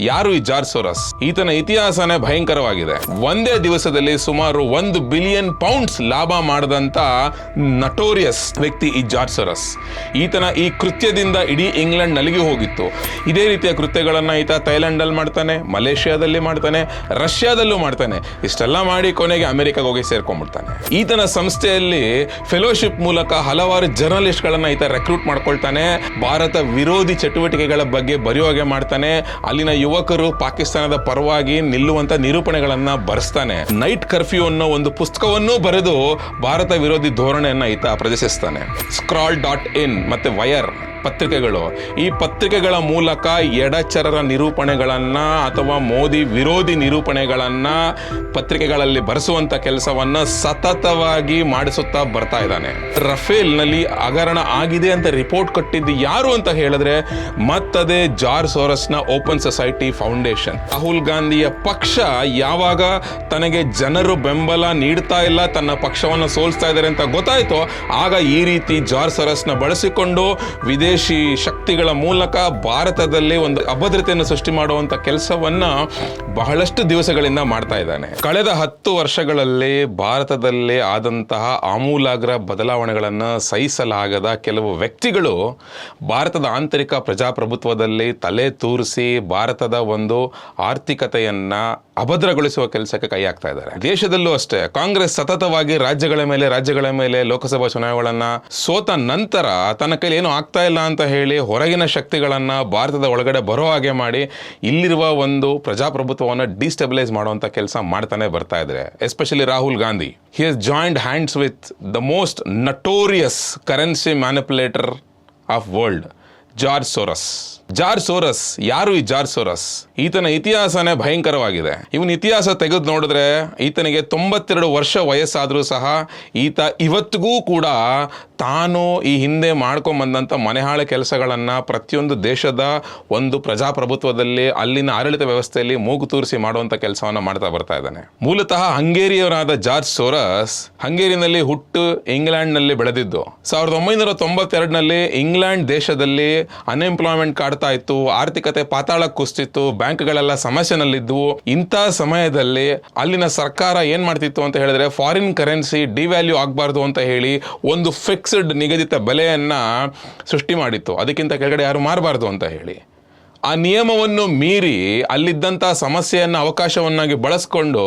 ಯಾರು ಈ ಜಾರ್ಜ್ ಸೋರಸ್ ಈತನ ಇತಿಹಾಸನೇ ಭಯಂಕರವಾಗಿದೆ. ಒಂದೇ ದಿವಸದಲ್ಲಿ ಸುಮಾರು ಒಂದು ಬಿಲಿಯನ್ ಪೌಂಡ್ಸ್ ಲಾಭ ಮಾಡದಂತ ನಟೋರಿಯಸ್ ವ್ಯಕ್ತಿ ಈ ಜಾರ್ಜ್ ಸೋರಸ್ ಈತನ ಈ ಕೃತ್ಯದಿಂದ ಇಡೀ ಇಂಗ್ಲೆಂಡ್ ನಲಿಗೆ ಹೋಗಿತ್ತು. ಇದೇ ರೀತಿಯ ಕೃತ್ಯಗಳನ್ನ ಈತ ಥೈಲ್ಯಾಂಡ್ ಅಲ್ಲಿ ಮಾಡ್ತಾನೆ, ಮಲೇಷ್ಯಾದಲ್ಲಿ ಮಾಡ್ತಾನೆ, ರಷ್ಯಾದಲ್ಲೂ ಮಾಡ್ತಾನೆ. ಇಷ್ಟೆಲ್ಲ ಮಾಡಿ ಕೊನೆಗೆ ಅಮೆರಿಕಾಗೆ ಹೋಗಿ ಸೇರ್ಕೊಂಡ್ಬಿಡ್ತಾನೆ. ಈತನ ಸಂಸ್ಥೆಯಲ್ಲಿ ಫೆಲೋಶಿಪ್ ಮೂಲಕ ಹಲವಾರು ಜರ್ನಲಿಸ್ಟ್ಗಳನ್ನ ಈತ ರೆಕ್ರೂಟ್ ಮಾಡ್ಕೊಳ್ತಾನೆ, ಭಾರತ ವಿರೋಧಿ ಚಟುವಟಿಕೆಗಳ ಬಗ್ಗೆ ಬರೆಯುವಾಗೆ ಮಾಡ್ತಾನೆ, ಅಲ್ಲಿನ ಯುವಕರು ಪಾಕಿಸ್ತಾನದ ಪರವಾಗಿ ನಿಲ್ಲುವಂತ ನಿರೂಪಣೆಗಳನ್ನ ಬರೆಸ್ತಾನೆ. ನೈಟ್ ಕರ್ಫ್ಯೂ ಅನ್ನೋ ಒಂದು ಪುಸ್ತಕವನ್ನು ಬರೆದು ಭಾರತ ವಿರೋಧಿ ಧೋರಣೆಯನ್ನ ಈತ ಪ್ರದರ್ಶಿಸ್ತಾನೆ. ಸ್ಕ್ರಾಲ್ ಡಾಟ್ ಇನ್ ಮತ್ತೆ ವಯರ್ ಪತ್ರಿಕೆಗಳು. ಈ ಪತ್ರಿಕೆಗಳ ಮೂಲಕ ಎಡಚರರ ನಿರೂಪಣೆಗಳನ್ನು ಅಥವಾ ಮೋದಿ ವಿರೋಧಿ ನಿರೂಪಣೆಗಳನ್ನು ಪತ್ರಿಕೆಗಳಲ್ಲಿ ಬರೆಸುವಂಥ ಕೆಲಸವನ್ನ ಸತತವಾಗಿ ಮಾಡಿಸುತ್ತಾ ಬರ್ತಾ ಇದ್ದಾನೆ. ರಫೇಲ್ನಲ್ಲಿ ಹಗರಣ ಆಗಿದೆ ಅಂತ ರಿಪೋರ್ಟ್ ಕೊಟ್ಟಿದ್ದು ಯಾರು ಅಂತ ಹೇಳಿದ್ರೆ ಮತ್ತದೇ ಜಾರ್ಜ್ ಸೋರಸ್ನ ಓಪನ್ ಸೊಸೈಟಿ ಫೌಂಡೇಶನ್. ರಾಹುಲ್ ಗಾಂಧಿಯ ಪಕ್ಷ ಯಾವಾಗ ತನಗೆ ಜನರು ಬೆಂಬಲ ನೀಡ್ತಾ ಇಲ್ಲ, ತನ್ನ ಪಕ್ಷವನ್ನು ಸೋಲಿಸ್ತಾ ಇದ್ದಾರೆ ಅಂತ ಗೊತ್ತಾಯಿತೋ, ಆಗ ಈ ರೀತಿ ಜಾರ್ಜ್ ಸೊರಸ್ನ ಬಳಸಿಕೊಂಡು ವಿದೇಶಿ ಶಕ್ತಿಗಳ ಮೂಲಕ ಭಾರತದಲ್ಲಿ ಒಂದು ಅಭದ್ರತೆಯನ್ನು ಸೃಷ್ಟಿ ಮಾಡುವಂತ ಕೆಲಸವನ್ನ ಬಹಳಷ್ಟು ದಿವಸಗಳಿಂದ ಮಾಡ್ತಾ ಇದ್ದಾನೆ. ಕಳೆದ ಹತ್ತು ವರ್ಷಗಳಲ್ಲಿ ಭಾರತದಲ್ಲಿ ಆದಂತಹ ಆಮೂಲಾಗ್ರ ಬದಲಾವಣೆಗಳನ್ನು ಸಹಿಸಲಾಗದ ಕೆಲವು ವ್ಯಕ್ತಿಗಳು ಭಾರತದ ಆಂತರಿಕ ಪ್ರಜಾಪ್ರಭುತ್ವದಲ್ಲಿ ತಲೆ ತೂರಿಸಿ ಭಾರತದ ಒಂದು ಆರ್ಥಿಕತೆಯನ್ನ ಅಭದ್ರಗೊಳಿಸುವ ಕೆಲಸಕ್ಕೆ ಕೈ ಹಾಕ್ತಾ ಇದ್ದಾರೆ. ದೇಶದಲ್ಲೂ ಅಷ್ಟೇ, ಕಾಂಗ್ರೆಸ್ ಸತತವಾಗಿ ರಾಜ್ಯಗಳ ಮೇಲೆ ರಾಜ್ಯಗಳ ಮೇಲೆ, ಲೋಕಸಭಾ ಚುನಾವಣೆಗಳನ್ನ ಸೋತ ನಂತರ ತನ್ನ ಕೈಲಿ ಏನು ಆಗ್ತಾ ಇಲ್ಲ ಅಂತ ಹೇಳಿ ಹೊರಗಿನ ಶಕ್ತಿಗಳನ್ನ ಭಾರತದ ಒಳಗಡೆ ಬರೋ ಹಾಗೆ ಮಾಡಿ ಇಲ್ಲಿರುವ ಒಂದು ಪ್ರಜಾಪ್ರಭುತ್ವವನ್ನು ಡಿಸ್ಟೆಬಿಲೈಸ್ ಮಾಡುವಂತ ಕೆಲಸ ಮಾಡ್ತಾನೆ ಬರ್ತಾ ಇದ್ದಾರೆ especially Rahul Gandhi. He has joined hands with the most notorious currency manipulator of world George Soros George Soros ಯಾರು ಈ ಜಾರ್ಜ್ ಸೋರಸ್ ಈತನ ಇತಿಹಾಸನೇ ಭಯಂಕರವಾಗಿದೆ. ಇವನ ಇತಿಹಾಸ ತೆಗೆದು ನೋಡಿದ್ರೆ ಈತನಿಗೆ ತೊಂಬತ್ತೆರಡು ವರ್ಷ ವಯಸ್ಸಾದರೂ ಸಹ ಈತ ಇವತ್ತಿಗೂ ಕೂಡ ತಾನು ಈ ಹಿಂದೆ ಮಾಡ್ಕೊಂಬಂದಂಥ ಮನೆಹಾಳೆ ಕೆಲಸಗಳನ್ನು ಪ್ರತಿಯೊಂದು ದೇಶದ ಒಂದು ಪ್ರಜಾಪ್ರಭುತ್ವದಲ್ಲಿ, ಅಲ್ಲಿನ ಆಡಳಿತ ವ್ಯವಸ್ಥೆಯಲ್ಲಿ ಮೂಗು ತೂರಿಸಿ ಮಾಡುವಂಥ ಕೆಲಸವನ್ನು ಮಾಡ್ತಾ ಬರ್ತಾ ಇದ್ದಾನೆ. ಮೂಲತಃ ಹಂಗೇರಿಯವರಾದ ಜಾರ್ಜ್ ಸೋರಸ್ ಹಂಗೇರಿನಲ್ಲಿ ಹುಟ್ಟು ಇಂಗ್ಲೆಂಡ್ನಲ್ಲಿ ಬೆಳೆದಿದ್ದು. ಸಾವಿರದ ಒಂಬೈನೂರ ತೊಂಬತ್ತೆರಡನಲ್ಲಿ ಇಂಗ್ಲೆಂಡ್ ದೇಶದಲ್ಲಿ ಅನ್ಎಂಪ್ಲಾಯ್ಮೆಂಟ್ ಕಾಡ್ತಾ ಇತ್ತು ಆರ್ಥಿಕತೆ ಪಾತಾಳ ಕುಸ್ತಿತ್ತು, ಬ್ಯಾಂಕ್ಗಳೆಲ್ಲ ಸಮಸ್ಯೆನಲ್ಲಿದ್ವು. ಇಂಥ ಸಮಯದಲ್ಲಿ ಅಲ್ಲಿನ ಸರ್ಕಾರ ಏನ್ ಮಾಡ್ತಿತ್ತು ಅಂತ ಹೇಳಿದ್ರೆ ಫಾರಿನ್ ಕರೆನ್ಸಿ ಡಿವ್ಯಾಲ್ಯೂ ಆಗಬಾರ್ದು ಅಂತ ಹೇಳಿ ಒಂದು ಫಿಕ್ಸ್ಡ್ ನಿಗದಿತ ಬೆಲೆಯನ್ನ ಸೃಷ್ಟಿ ಮಾಡಿತ್ತು. ಅದಕ್ಕಿಂತ ಕೆಳಗಡೆ ಯಾರು ಮಾರಬಾರ್ದು ಅಂತ ಹೇಳಿ. ಆ ನಿಯಮವನ್ನು ಮೀರಿ ಅಲ್ಲಿದ್ದಂಥ ಸಮಸ್ಯೆಯನ್ನು ಅವಕಾಶವನ್ನಾಗಿ ಬಳಸ್ಕೊಂಡು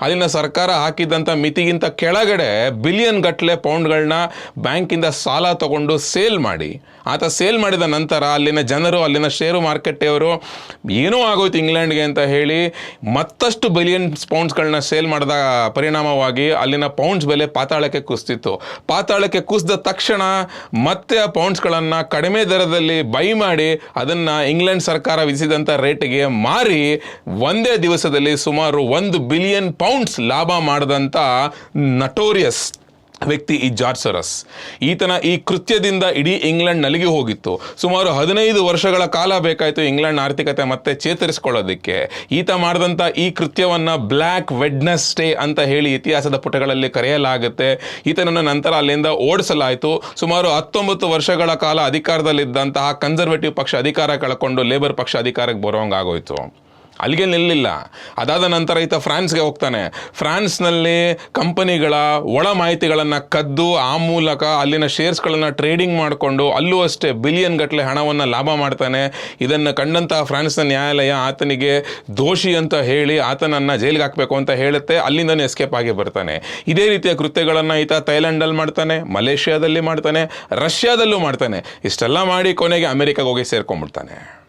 ಅಲ್ಲಿನ ಸರ್ಕಾರ ಹಾಕಿದ್ದಂಥ ಮಿತಿಗಿಂತ ಕೆಳಗಡೆ ಬಿಲಿಯನ್ ಗಟ್ಟಲೆ ಪೌಂಡ್ಗಳನ್ನ ಬ್ಯಾಂಕಿಂದ ಸಾಲ ತಗೊಂಡು ಸೇಲ್ ಮಾಡಿ. ಆತ ಸೇಲ್ ಮಾಡಿದ ನಂತರ ಅಲ್ಲಿನ ಜನರು, ಅಲ್ಲಿನ ಷೇರು ಮಾರ್ಕೆಟೆಯವರು ಏನೂ ಆಗೋಯ್ತು ಇಂಗ್ಲೆಂಡ್ಗೆ ಅಂತ ಹೇಳಿ ಮತ್ತಷ್ಟು ಬಿಲಿಯನ್ ಪೌಂಡ್ಸ್ಗಳನ್ನ ಸೇಲ್ ಮಾಡಿದ ಪರಿಣಾಮವಾಗಿ ಅಲ್ಲಿನ ಪೌಂಡ್ಸ್ ಬೆಲೆ ಪಾತಾಳಕ್ಕೆ ಕುಸಿತಿತ್ತು ಪಾತಾಳಕ್ಕೆ ಕುಸಿದ ತಕ್ಷಣ ಮತ್ತೆ ಆ ಪೌಂಡ್ಸ್ಗಳನ್ನು ಕಡಿಮೆ ದರದಲ್ಲಿ ಬೈ ಮಾಡಿ ಅದನ್ನು ಇಂಗ್ಲೆಂಡ್ ಸರ್ಕಾರ ವಿಧಿಸಿದಂಥ ರೇಟ್ಗೆ ಮಾರಿ ಒಂದೇ ದಿವಸದಲ್ಲಿ ಸುಮಾರು ಒಂದು ಬಿಲಿಯನ್ ಪೌಂಡ್ಸ್ ಲಾಭ ಮಾಡಿದಂಥ ನಟೋರಿಯಸ್ ವ್ಯಕ್ತಿ ಈ ಜಾರ್ಜ್ ಈತನ ಈ ಕೃತ್ಯದಿಂದ ಇಡೀ ಇಂಗ್ಲೆಂಡ್ ನಲಿಗೆ ಹೋಗಿತ್ತು. ಸುಮಾರು ಹದಿನೈದು ವರ್ಷಗಳ ಕಾಲ ಬೇಕಾಯಿತು ಇಂಗ್ಲೆಂಡ್ ಆರ್ಥಿಕತೆ ಮತ್ತೆ ಚೇತರಿಸಿಕೊಳ್ಳೋದಕ್ಕೆ. ಈತ ಮಾಡಿದಂಥ ಈ ಕೃತ್ಯವನ್ನು ಬ್ಲ್ಯಾಕ್ ವೆಡ್ನೆಸ್ ಡೇ ಅಂತ ಹೇಳಿ ಇತಿಹಾಸದ ಪುಟಗಳಲ್ಲಿ ಕರೆಯಲಾಗುತ್ತೆ. ಈತನನ್ನು ನಂತರ ಅಲ್ಲಿಂದ ಓಡಿಸಲಾಯಿತು. ಸುಮಾರು ಹತ್ತೊಂಬತ್ತು ವರ್ಷಗಳ ಕಾಲ ಅಧಿಕಾರದಲ್ಲಿದ್ದಂತಹ ಕನ್ಸರ್ವೇಟಿವ್ ಪಕ್ಷ ಅಧಿಕಾರ ಕಳ್ಕೊಂಡು ಲೇಬರ್ ಪಕ್ಷ ಅಧಿಕಾರಕ್ಕೆ ಬರೋಂಗಾಗೋಯ್ತು ಅಲ್ಲಿಗೆ ನಿಲ್ಲಿಲ್ಲ. ಅದಾದ ನಂತರ ಈತ ಫ್ರಾನ್ಸ್ಗೆ ಹೋಗ್ತಾನೆ. ಫ್ರಾನ್ಸ್ನಲ್ಲಿ ಕಂಪನಿಗಳ ಒಳ ಮಾಹಿತಿಗಳನ್ನು ಕದ್ದು, ಆ ಮೂಲಕ ಅಲ್ಲಿನ ಶೇರ್ಸ್ಗಳನ್ನು ಟ್ರೇಡಿಂಗ್ ಮಾಡಿಕೊಂಡು ಅಲ್ಲೂ ಅಷ್ಟೇ ಬಿಲಿಯನ್ ಗಟ್ಟಲೆ ಹಣವನ್ನು ಲಾಭ ಮಾಡ್ತಾನೆ. ಇದನ್ನು ಕಂಡಂತಹ ಫ್ರಾನ್ಸ್ನ ನ್ಯಾಯಾಲಯ ಆತನಿಗೆ ದೋಷಿ ಅಂತ ಹೇಳಿ ಆತನನ್ನು ಜೈಲಿಗೆ ಹಾಕಬೇಕು ಅಂತ ಹೇಳುತ್ತೆ. ಅಲ್ಲಿಂದನೇ ಎಸ್ಕೇಪ್ ಆಗಿ ಬರ್ತಾನೆ. ಇದೇ ರೀತಿಯ ಕೃತ್ಯಗಳನ್ನು ಈತ ಥೈಲ್ಯಾಂಡಲ್ಲಿ ಮಾಡ್ತಾನೆ, ಮಲೇಷ್ಯಾದಲ್ಲಿ ಮಾಡ್ತಾನೆ, ರಷ್ಯಾದಲ್ಲೂ ಮಾಡ್ತಾನೆ. ಇಷ್ಟೆಲ್ಲ ಮಾಡಿ ಕೊನೆಗೆ ಅಮೆರಿಕಾಗೆ ಹೋಗಿ ಸೇರ್ಕೊಂಡ್ಬಿಡ್ತಾನೆ.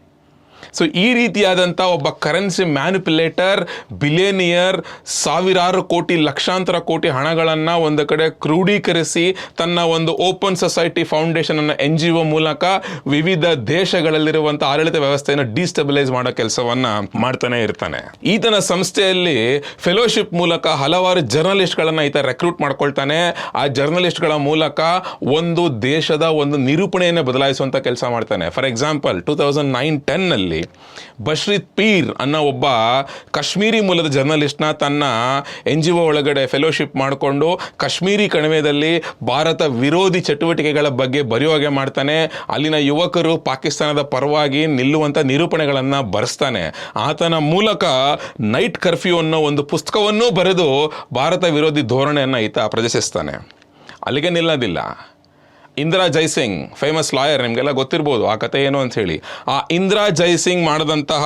ಸೊ ಈ ರೀತಿಯಾದಂಥ ಒಬ್ಬ ಕರೆನ್ಸಿ ಮ್ಯಾನಿಪುಲೇಟರ್ ಬಿಲೇನಿಯರ್ ಸಾವಿರಾರು ಕೋಟಿ, ಲಕ್ಷಾಂತರ ಕೋಟಿ ಹಣಗಳನ್ನು ಒಂದು ಕಡೆ ಕ್ರೋಢೀಕರಿಸಿ ತನ್ನ ಒಂದು ಓಪನ್ ಸೊಸೈಟಿ ಫೌಂಡೇಶನ್ ಅನ್ನು ಎನ್ ಜಿ ಒ ಮೂಲಕ ವಿವಿಧ ದೇಶಗಳಲ್ಲಿರುವಂಥ ಆಡಳಿತ ವ್ಯವಸ್ಥೆಯನ್ನು ಡಿಸ್ಟೆಬಿಲೈಸ್ ಮಾಡೋ ಕೆಲಸವನ್ನು ಮಾಡ್ತಾನೆ ಇರ್ತಾನೆ. ಈತನ ಸಂಸ್ಥೆಯಲ್ಲಿ ಫೆಲೋಶಿಪ್ ಮೂಲಕ ಹಲವಾರು ಜರ್ನಲಿಸ್ಟ್ಗಳನ್ನು ಈತ ರೆಕ್ರೂಟ್ ಮಾಡ್ಕೊಳ್ತಾನೆ. ಆ ಜರ್ನಲಿಸ್ಟ್ಗಳ ಮೂಲಕ ಒಂದು ದೇಶದ ಒಂದು ನಿರೂಪಣೆಯನ್ನು ಬದಲಾಯಿಸುವಂಥ ಕೆಲಸ ಮಾಡ್ತಾನೆ. For example two thousand nine ಟೆನ್ನಲ್ಲಿ Basharat Peer ಅನ್ನೋ ಒಬ್ಬ ಕಾಶ್ಮೀರಿ ಮೂಲದ ಜರ್ನಲಿಸ್ಟ್ನ ತನ್ನ ಎನ್ ಜಿ ಒ ಒಳಗಡೆ ಫೆಲೋಶಿಪ್ ಮಾಡಿಕೊಂಡು ಕಾಶ್ಮೀರಿ ಕಣಿವೆಯಲ್ಲಿ ಭಾರತ ವಿರೋಧಿ ಚಟುವಟಿಕೆಗಳ ಬಗ್ಗೆ ಬರೆಯುವಾಗೆ ಮಾಡ್ತಾನೆ. ಅಲ್ಲಿನ ಯುವಕರು ಪಾಕಿಸ್ತಾನದ ಪರವಾಗಿ ನಿಲ್ಲುವಂಥ ನಿರೂಪಣೆಗಳನ್ನು ಬರೆಸ್ತಾನೆ. ಆತನ ಮೂಲಕ ನೈಟ್ ಕರ್ಫ್ಯೂ ಅನ್ನೋ ಒಂದು ಪುಸ್ತಕವನ್ನೂ ಬರೆದು ಭಾರತ ವಿರೋಧಿ ಧೋರಣೆಯನ್ನು ಈತ ಪ್ರದರ್ಶಿಸ್ತಾನೆ. ಅಲ್ಲಿಗೆ ನಿಲ್ಲೋದಿಲ್ಲ. ಇಂದಿರಾ ಜೈಸಿಂಗ್ ಫೇಮಸ್ ಲಾಯರ್ ನಿಮಗೆಲ್ಲ ಗೊತ್ತಿರ್ಬೋದು ಆ ಕತೆ ಏನು ಅಂತ ಹೇಳಿ. ಆ ಇಂದಿರಾ ಜೈಸಿಂಗ್ ಮಾಡಿದಂತಹ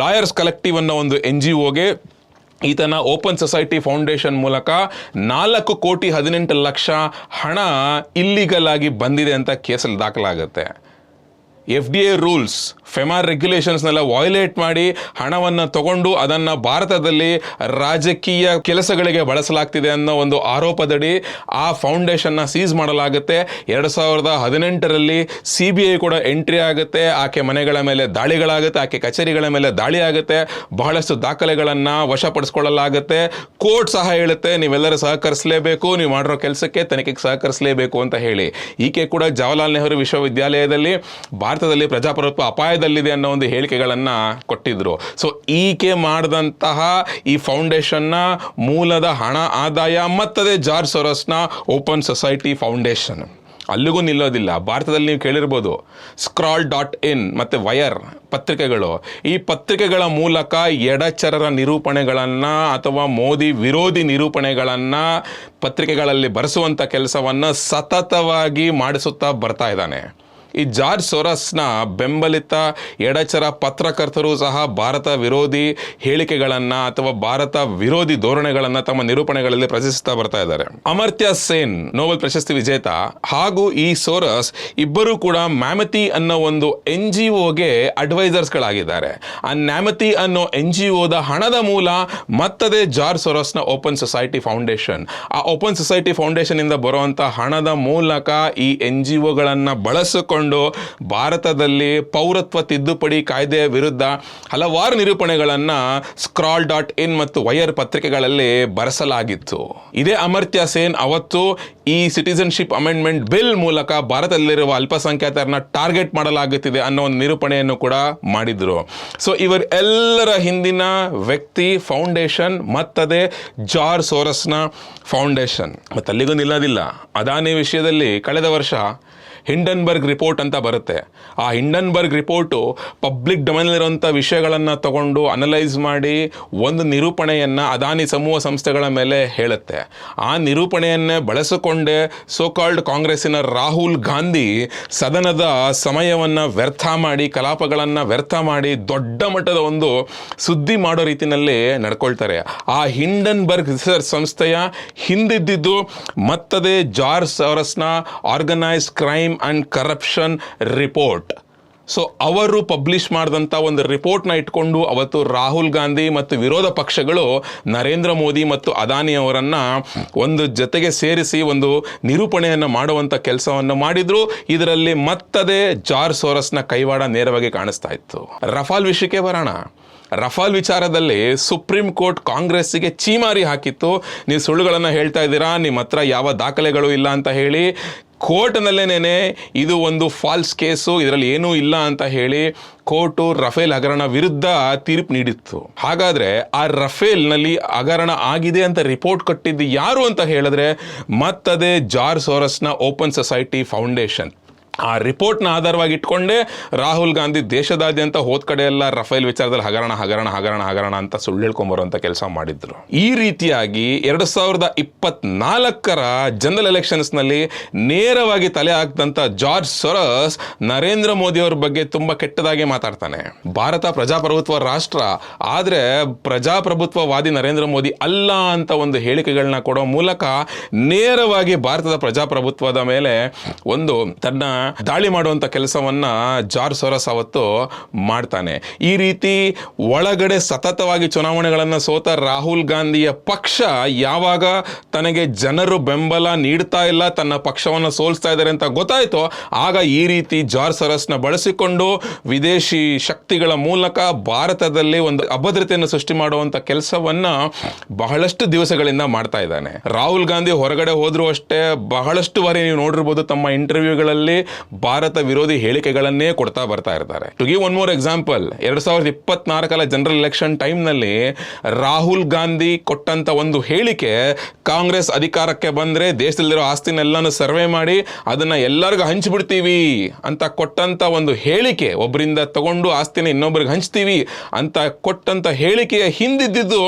ಲಾಯರ್ಸ್ ಕಲೆಕ್ಟಿವ್ ಅನ್ನೋ ಒಂದು ಎನ್ ಜಿ ಒಗೆ ಈತನ ಓಪನ್ ಸೊಸೈಟಿ ಫೌಂಡೇಶನ್ ಮೂಲಕ ನಾಲ್ಕು ಕೋಟಿ ಹದಿನೆಂಟು ಲಕ್ಷ ಹಣ ಇಲ್ಲಿಗಲ್ ಆಗಿ ಬಂದಿದೆ ಅಂತ ಕೇಸಲ್ಲಿ ದಾಖಲಾಗುತ್ತೆ. ಎಫ್ ಡಿ ಎ ರೂಲ್ಸ್, ಫೆಮಾರ್ ರೆಗ್ಯುಲೇಷನ್ಸ್ನೆಲ್ಲ ವಾಯ್ಲೇಟ್ ಮಾಡಿ ಹಣವನ್ನು ತಗೊಂಡು ಅದನ್ನು ಭಾರತದಲ್ಲಿ ರಾಜಕೀಯ ಕೆಲಸಗಳಿಗೆ ಬಳಸಲಾಗ್ತಿದೆ ಅನ್ನೋ ಒಂದು ಆರೋಪದಡಿ ಆ ಫೌಂಡೇಶನ್ನ ಸೀಸ್ ಮಾಡಲಾಗುತ್ತೆ. ಎರಡು ಸಾವಿರದ ಹದಿನೆಂಟರಲ್ಲಿ ಸಿ ಬಿ ಐ ಕೂಡ ಎಂಟ್ರಿ ಆಗುತ್ತೆ. ಆಕೆ ಮನೆಗಳ ಮೇಲೆ ದಾಳಿಗಳಾಗುತ್ತೆ, ಆಕೆ ಕಚೇರಿಗಳ ಮೇಲೆ ದಾಳಿ ಆಗುತ್ತೆ. ಬಹಳಷ್ಟು ದಾಖಲೆಗಳನ್ನು ವಶಪಡಿಸ್ಕೊಳ್ಳಲಾಗುತ್ತೆ. ಕೋರ್ಟ್ ಸಹ ಹೇಳುತ್ತೆ, ನೀವೆಲ್ಲರೂ ಸಹಕರಿಸಲೇಬೇಕು, ನೀವು ಮಾಡಿರೋ ಕೆಲಸಕ್ಕೆ ತನಿಖೆಗೆ ಸಹಕರಿಸಲೇಬೇಕು ಅಂತ ಹೇಳಿ. ಈಕೆ ಕೂಡ ಜವಾಹರ್ಲಾಲ್ ನೆಹರು ವಿಶ್ವವಿದ್ಯಾಲಯದಲ್ಲಿ ಭಾರತದಲ್ಲಿ ಪ್ರಜಾಪ್ರಭುತ್ವ ಅಪಾಯದಲ್ಲಿದೆ ಅನ್ನೋ ಒಂದು ಹೇಳಿಕೆಗಳನ್ನು ಕೊಟ್ಟಿದ್ರು. ಸೊ ಈಕೆ ಮಾಡಿದಂತಹ ಈ ಫೌಂಡೇಶನ್ನ ಮೂಲದ ಹಣ ಆದಾಯ ಮತ್ತದೇ ಜಾರ್ಜ್ ಸೊರಸ್ನ ಓಪನ್ ಸೊಸೈಟಿ ಫೌಂಡೇಶನ್ ಅಲ್ಲಿಗೂ ನಿಲ್ಲೋದಿಲ್ಲ. ಭಾರತದಲ್ಲಿ ನೀವು ಕೇಳಿರ್ಬೋದು. ಸ್ಕ್ರಾಲ್ ಡಾಟ್ ಇನ್ ಮತ್ತು ವಯರ್ ಪತ್ರಿಕೆಗಳು. ಈ ಪತ್ರಿಕೆಗಳ ಮೂಲಕ ಎಡಚರರ ನಿರೂಪಣೆಗಳನ್ನು ಅಥವಾ ಮೋದಿ ವಿರೋಧಿ ನಿರೂಪಣೆಗಳನ್ನು ಪತ್ರಿಕೆಗಳಲ್ಲಿ ಬರೆಸುವಂಥ ಕೆಲಸವನ್ನು ಸತತವಾಗಿ ಮಾಡಿಸುತ್ತಾ ಬರ್ತಾ ಇದ್ದಾನೆ. ಈ ಜಾರ್ಜ್ ಸೊರಸ್ನ ಬೆಂಬಲಿತ ಎಡಚರ ಪತ್ರಕರ್ತರು ಸಹ ಭಾರತ ವಿರೋಧಿ ಹೇಳಿಕೆಗಳನ್ನು ಅಥವಾ ಭಾರತ ವಿರೋಧಿ ಧೋರಣೆಗಳನ್ನು ತಮ್ಮ ನಿರೂಪಣೆಗಳಲ್ಲಿ ಪ್ರಶಸ್ತಾ ಬರ್ತಾ ಇದ್ದಾರೆ. ಅಮರ್ತ್ಯ ಸೇನ್, ನೋಬೆಲ್ ಪ್ರಶಸ್ತಿ ವಿಜೇತ ಹಾಗೂ ಈ ಸೋರಸ್ ಇಬ್ಬರೂ ಕೂಡ ಮ್ಯಾಮತಿ ಅನ್ನೋ ಒಂದು ಎನ್ ಜಿ ಒಗೆ ಅಡ್ವೈಸರ್ಸ್ಗಳಾಗಿದ್ದಾರೆ. ಆ ನ್ಯಾಮತಿ ಅನ್ನೋ ಎನ್ ಜಿ ಒದ ಹಣದ ಮೂಲ ಮತ್ತದೇ ಜಾರ್ಜ್ ಸೊರಸ್ನ ಓಪನ್ ಸೊಸೈಟಿ ಫೌಂಡೇಶನ್. ಆ ಓಪನ್ ಸೊಸೈಟಿ ಫೌಂಡೇಶನ್ ಇಂದ ಬರುವಂತಹ ಹಣದ ಮೂಲಕ ಈ ಎನ್ ಜಿ ಒಗಳನ್ನು ಬಳಸಿಕೊಂಡು ಭಾರತದಲ್ಲಿ ಪೌರತ್ವ ತಿದ್ದುಪಡಿ ಕಾಯ್ದೆಯ ವಿರುದ್ಧ ಹಲವಾರು ನಿರೂಪಣೆಗಳನ್ನು ಸ್ಕ್ರಾಲ್ ಡಾಟ್ ಇನ್ ಮತ್ತು ವಯರ್ ಪತ್ರಿಕೆಗಳಲ್ಲಿ ಬರೆಸಲಾಗಿತ್ತು. ಇದೇ ಅಮರ್ತ್ಯ ಸೇನ್ ಅವತ್ತು ಈ ಸಿಟಿಸನ್ಶಿಪ್ ಅಮೆಂಡ್ಮೆಂಟ್ ಬಿಲ್ ಮೂಲಕ ಭಾರತದಲ್ಲಿರುವ ಅಲ್ಪಸಂಖ್ಯಾತರನ್ನ ಟಾರ್ಗೆಟ್ ಮಾಡಲಾಗುತ್ತಿದೆ ಅನ್ನೋ ಒಂದು ನಿರೂಪಣೆಯನ್ನು ಕೂಡ ಮಾಡಿದ್ರು. ಸೊ, ಇವರ ಎಲ್ಲರ ಹಿಂದಿನ ವ್ಯಕ್ತಿ, ಫೌಂಡೇಶನ್, ಮತ್ತದೆ ಜಾರ್ ಸೋರಸ್ನ ಫೌಂಡೇಶನ್. ಮತ್ತು ಅಲ್ಲಿಗೂ ನಿಲ್ಲೋದಿಲ್ಲ. ಅದಾನಿ ವಿಷಯದಲ್ಲಿ ಕಳೆದ ವರ್ಷ ಹಿಂಡನ್ಬರ್ಗ್ ರಿಪೋರ್ಟ್ ಅಂತ ಬರುತ್ತೆ. ಆ ಹಿಂಡನ್ಬರ್ಗ್ ರಿಪೋರ್ಟು ಪಬ್ಲಿಕ್ ಡೊಮೈನಲ್ಲಿರುವಂಥ ವಿಷಯಗಳನ್ನು ತಗೊಂಡು ಅನಲೈಸ್ ಮಾಡಿ ಒಂದು ನಿರೂಪಣೆಯನ್ನು ಅದಾನಿ ಸಮೂಹ ಸಂಸ್ಥೆಗಳ ಮೇಲೆ ಹೇಳುತ್ತೆ. ಆ ನಿರೂಪಣೆಯನ್ನೇ ಬಳಸಿಕೊಂಡೇ ಸೋಕಾಲ್ಡ್ ಕಾಂಗ್ರೆಸ್ಸಿನ ರಾಹುಲ್ ಗಾಂಧಿ ಸದನದ ಸಮಯವನ್ನು ವ್ಯರ್ಥ ಮಾಡಿ, ಕಲಾಪಗಳನ್ನು ವ್ಯರ್ಥ ಮಾಡಿ ದೊಡ್ಡ ಮಟ್ಟದ ಒಂದು ಸುದ್ದಿ ಮಾಡೋ ರೀತಿಯಲ್ಲಿ ನಡ್ಕೊಳ್ತಾರೆ. ಆ ಹಿಂಡನ್ಬರ್ಗ್ ರಿಸರ್ಚ್ ಸಂಸ್ಥೆಯ ಹಿಂದಿದ್ದಿದ್ದು ಮತ್ತದೇ George ಸವರಸ್ನ organised crime and corruption report so ಅವರು ಪಬ್ಲಿಷ್ ಮಾಡಿದಂಥ ಒಂದು ರಿಪೋರ್ಟ್ನ ಇಟ್ಕೊಂಡು ಅವತ್ತು ರಾಹುಲ್ ಗಾಂಧಿ ಮತ್ತು ವಿರೋಧ ಪಕ್ಷಗಳು ನರೇಂದ್ರ ಮೋದಿ ಮತ್ತು ಅದಾನಿ ಅವರನ್ನು ಒಂದು ಜೊತೆಗೆ ಸೇರಿಸಿ ಒಂದು ನಿರೂಪಣೆಯನ್ನು ಮಾಡುವಂಥ ಕೆಲಸವನ್ನು ಮಾಡಿದ್ರು. ಇದರಲ್ಲಿ ಮತ್ತದೇ ಜಾರ್ ಸೋರಸ್ನ ಕೈವಾಡ ನೇರವಾಗಿ ಕಾಣಿಸ್ತಾ ಇತ್ತು. ರಫಾಲ್ ವಿಷಯಕ್ಕೆ ಬರೋಣ. ರಫಾಲ್ ವಿಚಾರದಲ್ಲಿ ಸುಪ್ರೀಂ ಕೋರ್ಟ್ ಕಾಂಗ್ರೆಸ್ಸಿಗೆ ಚೀಮಾರಿ ಹಾಕಿತ್ತು. ನೀವು ಸುಳ್ಳುಗಳನ್ನು ಹೇಳ್ತಾ ಇದ್ದೀರಾ, ನಿಮ್ಮ ಹತ್ರ ಯಾವ ದಾಖಲೆಗಳು ಇಲ್ಲ ಅಂತ ಹೇಳಿ ಕೋರ್ಟ್ನಲ್ಲೇನೆ ಇದು ಒಂದು ಫಾಲ್ಸ್ ಕೇಸು, ಇದರಲ್ಲಿ ಏನೂ ಇಲ್ಲ ಅಂತ ಹೇಳಿ ಕೋರ್ಟು ರಫೇಲ್ ಹಗರಣ ವಿರುದ್ಧ ತೀರ್ಪು ನೀಡಿತ್ತು. ಹಾಗಾದರೆ ಆ ರಫೇಲ್ನಲ್ಲಿ ಹಗರಣ ಆಗಿದೆ ಅಂತ ರಿಪೋರ್ಟ್ ಕೊಟ್ಟಿದ್ದು ಯಾರು ಅಂತ ಹೇಳಿದ್ರೆ ಮತ್ತದೇ ಜಾರ್ ಸೋರಸ್ನ ಓಪನ್ ಸೊಸೈಟಿ ಫೌಂಡೇಶನ್. ಆ ರಿಪೋರ್ಟ್ನ ಆಧಾರವಾಗಿ ಇಟ್ಕೊಂಡೇ ರಾಹುಲ್ ಗಾಂಧಿ ದೇಶದಾದ್ಯಂತ ಹೋದ ಕಡೆ ಎಲ್ಲ ರಫೇಲ್ ವಿಚಾರದಲ್ಲಿ ಹಗರಣ ಹಗರಣ ಹಗರಣ ಹಗರಣ ಅಂತ ಸುಳ್ಳು ಹೇಳ್ಕೊಂಬರುವಂಥ ಕೆಲಸ ಮಾಡಿದ್ರು. ಈ ರೀತಿಯಾಗಿ ಎರಡು ಸಾವಿರದ ಇಪ್ಪತ್ನಾಲ್ಕರ ಜನರಲ್ ಎಲೆಕ್ಷನ್ಸ್ನಲ್ಲಿ ನೇರವಾಗಿ ತಲೆ ಹಾಕಿದಂಥ ಜಾರ್ಜ್ ಸೊರಸ್ ನರೇಂದ್ರ ಮೋದಿ ಅವ್ರ ಬಗ್ಗೆ ತುಂಬ ಕೆಟ್ಟದಾಗಿ ಮಾತಾಡ್ತಾನೆ. ಭಾರತ ಪ್ರಜಾಪ್ರಭುತ್ವ ರಾಷ್ಟ್ರ, ಆದರೆ ಪ್ರಜಾಪ್ರಭುತ್ವವಾದಿ ನರೇಂದ್ರ ಮೋದಿ ಅಲ್ಲ ಅಂತ ಒಂದು ಹೇಳಿಕೆಗಳನ್ನ ಕೊಡೋ ಮೂಲಕ ನೇರವಾಗಿ ಭಾರತದ ಪ್ರಜಾಪ್ರಭುತ್ವದ ಮೇಲೆ ಒಂದು ತನ್ನ ದಾಳಿ ಮಾಡುವಂಥ ಕೆಲಸವನ್ನ ಜಾರ್ ಸೊರಸ್ ಅವತ್ತು ಮಾಡ್ತಾನೆ. ಈ ರೀತಿ ಒಳಗಡೆ ಸತತವಾಗಿ ಚುನಾವಣೆಗಳನ್ನು ಸೋತ ರಾಹುಲ್ ಗಾಂಧಿಯ ಪಕ್ಷ ಯಾವಾಗ ತನಗೆ ಜನರು ಬೆಂಬಲ ನೀಡ್ತಾ ಇಲ್ಲ, ತನ್ನ ಪಕ್ಷವನ್ನು ಸೋಲಿಸ್ತಾ ಇದ್ದಾರೆ ಅಂತ ಗೊತ್ತಾಯಿತು, ಆಗ ಈ ರೀತಿ ಜಾರ್ ಸೊರಸ್ನ ಬಳಸಿಕೊಂಡು ವಿದೇಶಿ ಶಕ್ತಿಗಳ ಮೂಲಕ ಭಾರತದಲ್ಲಿ ಒಂದು ಅಭದ್ರತೆಯನ್ನು ಸೃಷ್ಟಿ ಮಾಡುವಂಥ ಕೆಲಸವನ್ನ ಬಹಳಷ್ಟು ದಿವಸಗಳಿಂದ ಮಾಡ್ತಾ ಇದ್ದಾನೆ. ರಾಹುಲ್ ಗಾಂಧಿ ಹೊರಗಡೆ ಹೋದರೂ ಅಷ್ಟೇ ಬಹಳಷ್ಟು ಬಾರಿ ನೀವು ನೋಡಿರ್ಬೋದು ತಮ್ಮ ಇಂಟರ್ವ್ಯೂಗಳಲ್ಲಿ ಭಾರತ ವಿರೋಧಿ ಹೇಳಿಕೆಗಳನ್ನೇ ಕೊಡ್ತಾ ಬರ್ತಾ ಇರ್ತಾರೆ. To give one more example ಎರಡ್ ಸಾವಿರದ ಇಪ್ಪತ್ನಾಲ್ಕರ ಜನರಲ್ ಎಲೆಕ್ಷನ್ ಟೈಮ್ನಲ್ಲಿ ರಾಹುಲ್ ಗಾಂಧಿ ಕೊಟ್ಟಂತ ಒಂದು ಹೇಳಿಕೆ ಕಾಂಗ್ರೆಸ್ ಅಧಿಕಾರಕ್ಕೆ ಬಂದ್ರೆ ದೇಶದಲ್ಲಿರೋ ಆಸ್ತಿನೆಲ್ಲನೂ ಸರ್ವೆ ಮಾಡಿ ಅದನ್ನ ಎಲ್ಲರಿಗೂ ಹಂಚಿಬಿಡ್ತೀವಿ ಅಂತ ಕೊಟ್ಟಂತ ಒಂದು ಹೇಳಿಕೆ ಒಬ್ಬರಿಂದ ತಗೊಂಡು ಆಸ್ತಿನ ಇನ್ನೊಬ್ಬರಿಗೆ ಹಂಚ್ತೀವಿ ಅಂತ ಕೊಟ್ಟಂತ ಹೇಳಿಕೆಯ ಹಿಂದಿದ್ದಿದ್ದು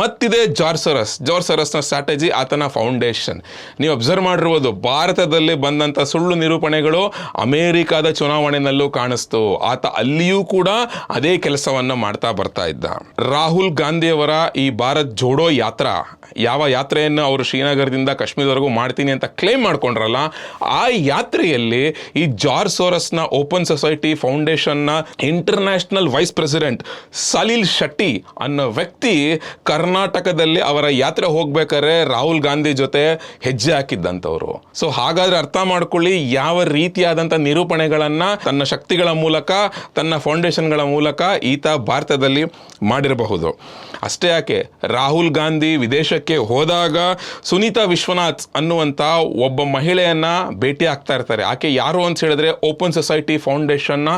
ಮತ್ತಿದೆ ಜಾರ್ಸರಸ್ ಜಾರ್ಸರಸ್ನ ಸ್ಟ್ರಾಟಜಿ ಆತನ ಫೌಂಡೇಶನ್ ನೀವು ಅಬ್ಸರ್ವ್ ಮಾಡಿರ್ಬೋದು, ಭಾರತದಲ್ಲಿ ಬಂದಂತ ಸುಳ್ಳು ನಿರೂಪಣೆಗಳು ಅಮೆರಿಕದ ಚುನಾವಣೆಯಲ್ಲೂ ಕಾಣಿಸ್ತು. ಆತ ಅಲ್ಲಿಯೂ ಕೂಡ ಅದೇ ಕೆಲಸವನ್ನ ಮಾಡ್ತಾ ಬರ್ತಾ ಇದ್ದ. ರಾಹುಲ್ ಗಾಂಧಿಯವರ ಈ ಭಾರತ್ ಜೋಡೋ ಯಾತ್ರಾ, ಯಾವ ಯಾತ್ರೆಯನ್ನು ಅವರು ಶ್ರೀನಗರದಿಂದ ಕಾಶ್ಮೀರವರೆಗೂ ಮಾಡ್ತೀನಿ ಅಂತ ಕ್ಲೇಮ್ ಮಾಡ್ಕೊಂಡ್ರಲ್ಲ, ಆ ಯಾತ್ರೆಯಲ್ಲಿ ಈ ಜಾರ್ಜ್ ಸೋರಸ್ನ open society ಫೌಂಡೇಶನ್ನ international vice president Salil Shetty ಅನ್ನೋ ವ್ಯಕ್ತಿ ಕರ್ನಾಟಕದಲ್ಲಿ ಅವರ ಯಾತ್ರೆ ಹೋಗ್ಬೇಕಾದ್ರೆ ರಾಹುಲ್ ಗಾಂಧಿ ಜೊತೆ ಹೆಜ್ಜೆ ಹಾಕಿದ್ದಂಥವ್ರು. ಸೊ ಹಾಗಾದ್ರೆ ಅರ್ಥ ಮಾಡ್ಕೊಳ್ಳಿ ಯಾವ ರೀತಿಯಾದಂಥ ನಿರೂಪಣೆಗಳನ್ನು ತನ್ನ ಶಕ್ತಿಗಳ ಮೂಲಕ, ತನ್ನ ಫೌಂಡೇಶನ್ಗಳ ಮೂಲಕ ಈತ ಭಾರತದಲ್ಲಿ ಮಾಡಿರಬಹುದು. ಅಷ್ಟೇ ಯಾಕೆ, ರಾಹುಲ್ ಗಾಂಧಿ ವಿದೇಶಕ್ಕೆ ಹೋದಾಗ ಸುನೀತಾ ವಿಶ್ವನಾಥ್ ಅನ್ನುವಂಥ ಒಬ್ಬ ಮಹಿಳೆಯನ್ನು ಭೇಟಿ ಆಗ್ತಾ ಇರ್ತಾರೆ. ಆಕೆ ಯಾರು ಅಂತ ಹೇಳಿದ್ರೆ, ಓಪನ್ ಸೊಸೈಟಿ ಫೌಂಡೇಶನ್ನ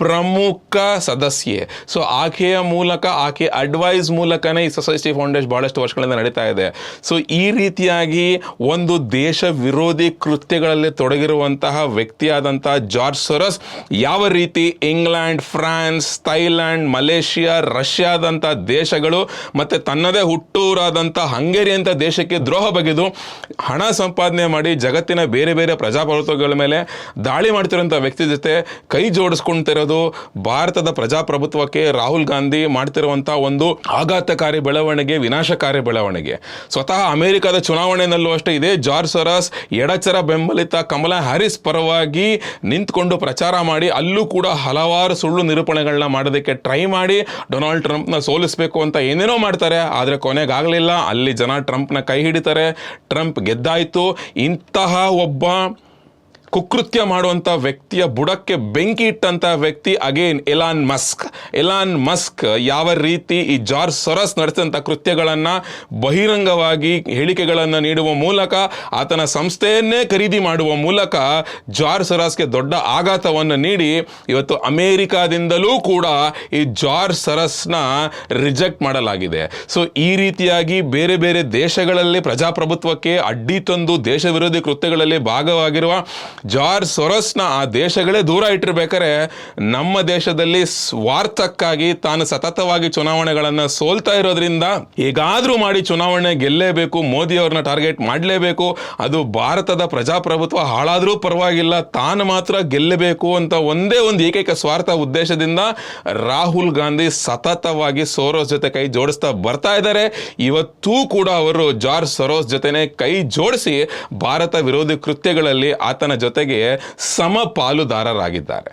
ಪ್ರಮುಖ ಸದಸ್ಯೆ. ಸೊ ಆಕೆಯ ಮೂಲಕ, ಆಕೆ ಅಡ್ವೈಸ್ ಮೂಲಕನೇ ಈ ಸೊಸೈಟಿ ಫೌಂಡೇಶನ್ ಬಹಳಷ್ಟು ವರ್ಷಗಳಿಂದ ನಡೀತಾ ಇದೆ. ಸೊ ಈ ರೀತಿಯಾಗಿ ಒಂದು ದೇಶ ವಿರೋಧಿ ಕೃತ್ಯಗಳಲ್ಲಿ ತೊಡಗಿರುವಂತಹ ವ್ಯಕ್ತಿಯಾದಂತಹ ಜಾರ್ಜ್ ಸೊರಸ್ ಯಾವ ರೀತಿ ಇಂಗ್ಲೆಂಡ್ ಫ್ರಾನ್ಸ್ ಥೈಲ್ಯಾಂಡ್ ಮಲೇಷಿಯಾ ರಷ್ಯಾದಂಥ ದೇಶಗಳು ಮತ್ತು ತನ್ನದೇ ಹುಟ್ಟೂರಾದಂಥ ಹಂಗೇರಿ ಅಂತ ದೇಶಕ್ಕೆ ದ್ರೋಹ ಬಗೆದು ಹಣ ಸಂಪಾದನೆ ಮಾಡಿ ಜಗತ್ತಿನ ಬೇರೆ ಬೇರೆ ಪ್ರಜಾಪ್ರಭುತ್ವಗಳ ಮೇಲೆ ದಾಳಿ ಮಾಡ್ತಿರೋಂಥ ವ್ಯಕ್ತಿ ಜೊತೆ ಕೈ ಜೋಡಿಸ್ಕೊಂತಿರೋದು ಭಾರತದ ಪ್ರಜಾಪ್ರಭುತ್ವಕ್ಕೆ ರಾಹುಲ್ ಗಾಂಧಿ ಮಾಡ್ತಿರುವಂಥ ಒಂದು ಆಘಾತಕಾರಿ ಬೆಳವಣಿಗೆ, ವಿನಾಶಕಾರಿ ಬೆಳವಣಿಗೆ. ಸ್ವತಃ ಅಮೆರಿಕದ ಚುನಾವಣೆಯಲ್ಲೂ ಅಷ್ಟೇ ಇದೆ. ಜಾರ್ಜ್ ಸೊರಾಸ್, ಎಡಚರ ಬೆಂಬಲಿತ ಕಮಲ ಹ್ಯಾರಿಸ್ ಪರವಾಗಿ ನಿಂತ್ಕೊಂಡು ಪ್ರಚಾರ ಮಾಡಿ ಅಲ್ಲೂ ಕೂಡ ಹಲವಾರು ಸುಳ್ಳು ನಿರೂಪಣೆಗಳನ್ನ ಮಾಡೋದಕ್ಕೆ ಟ್ರೈ ಮಾಡಿ ಡೊನಾಲ್ಡ್ ಟ್ರಂಪ್ನ ಸೋಲಿಸಬೇಕು ಅಂತ ಏನೇನೋ ಮಾಡ್ತಾರೆ. ಆದರೆ ಕೊನೆಗಾಗಲಿಲ್ಲ. ಅಲ್ಲಿ ಜನ ಟ್ರಂಪ್ನ ಕೈ ಹಿಡಿತಾರೆ. ಟ್ರಂಪ್ ಗೆದ್ದಾಯಿತು. ಇಂತಹ ಒಬ್ಬ ಕುಕೃತ್ಯ ಮಾಡುವಂಥ ವ್ಯಕ್ತಿಯ ಬುಡಕ್ಕೆ ಬೆಂಕಿ ಇಟ್ಟಂಥ ವ್ಯಕ್ತಿ again Elon Musk Elon Musk ಯಾವ ರೀತಿ ಈ ಜಾರ್ಜ್ ಸೊರಸ್ ನಡೆಸಿದಂಥ ಕೃತ್ಯಗಳನ್ನು ಬಹಿರಂಗವಾಗಿ ಹೇಳಿಕೆಗಳನ್ನು ನೀಡುವ ಮೂಲಕ, ಆತನ ಸಂಸ್ಥೆಯನ್ನೇ ಖರೀದಿ ಮಾಡುವ ಮೂಲಕ ಜಾರ್ಜ್ ಸೊರಸ್ಗೆ ದೊಡ್ಡ ಆಘಾತವನ್ನು ನೀಡಿ, ಇವತ್ತು ಅಮೇರಿಕಾದಿಂದಲೂ ಕೂಡ ಈ ಜಾರ್ಜ್ ಸರಸ್ನ ರಿಜೆಕ್ಟ್ ಮಾಡಲಾಗಿದೆ. ಸೊ ಈ ರೀತಿಯಾಗಿ ಬೇರೆ ಬೇರೆ ದೇಶಗಳಲ್ಲಿ ಪ್ರಜಾಪ್ರಭುತ್ವಕ್ಕೆ ಅಡ್ಡಿ ತಂದು ದೇಶ ವಿರೋಧಿ ಕೃತ್ಯಗಳಲ್ಲಿ ಭಾಗವಾಗಿರುವ ಜಾರ್ಜ್ ಸೊರಸ್ನ ಆ ದೇಶಗಳೇ ದೂರ ಇಟ್ಟಿರ್ಬೇಕಾರೆ ನಮ್ಮ ದೇಶದಲ್ಲಿ ಸ್ವಾರ್ಥಕ್ಕಾಗಿ ತಾನು ಸತತವಾಗಿ ಚುನಾವಣೆಗಳನ್ನು ಸೋಲ್ತಾ ಇರೋದ್ರಿಂದ ಹೇಗಾದ್ರೂ ಮಾಡಿ ಚುನಾವಣೆ ಗೆಲ್ಲೇಬೇಕು ಮೋದಿ ಅವ್ರನ್ನ ಟಾರ್ಗೆಟ್ ಮಾಡಲೇಬೇಕು, ಅದು ಭಾರತದ ಪ್ರಜಾಪ್ರಭುತ್ವ ಹಾಳಾದರೂ ಪರವಾಗಿಲ್ಲ, ತಾನು ಮಾತ್ರ ಗೆಲ್ಲಬೇಕು ಅಂತ ಒಂದೇ ಒಂದು ಏಕೈಕ ಸ್ವಾರ್ಥ ಉದ್ದೇಶದಿಂದ ರಾಹುಲ್ ಗಾಂಧಿ ಸತತವಾಗಿ ಸೊರೋಸ್ ಜೊತೆ ಕೈ ಜೋಡಿಸ್ತಾ ಬರ್ತಾ ಇದ್ದಾರೆ. ಇವತ್ತೂ ಕೂಡ ಅವರು ಜಾರ್ಜ್ ಸೊರೋಸ್ ಜೊತೆನೆ ಕೈ ಜೋಡಿಸಿ ಭಾರತ ವಿರೋಧಿ ಕೃತ್ಯಗಳಲ್ಲಿ ಆತನ ಜೊತೆಗೆ ಸಮ ಪಾಲುದಾರರಾಗಿದ್ದಾರೆ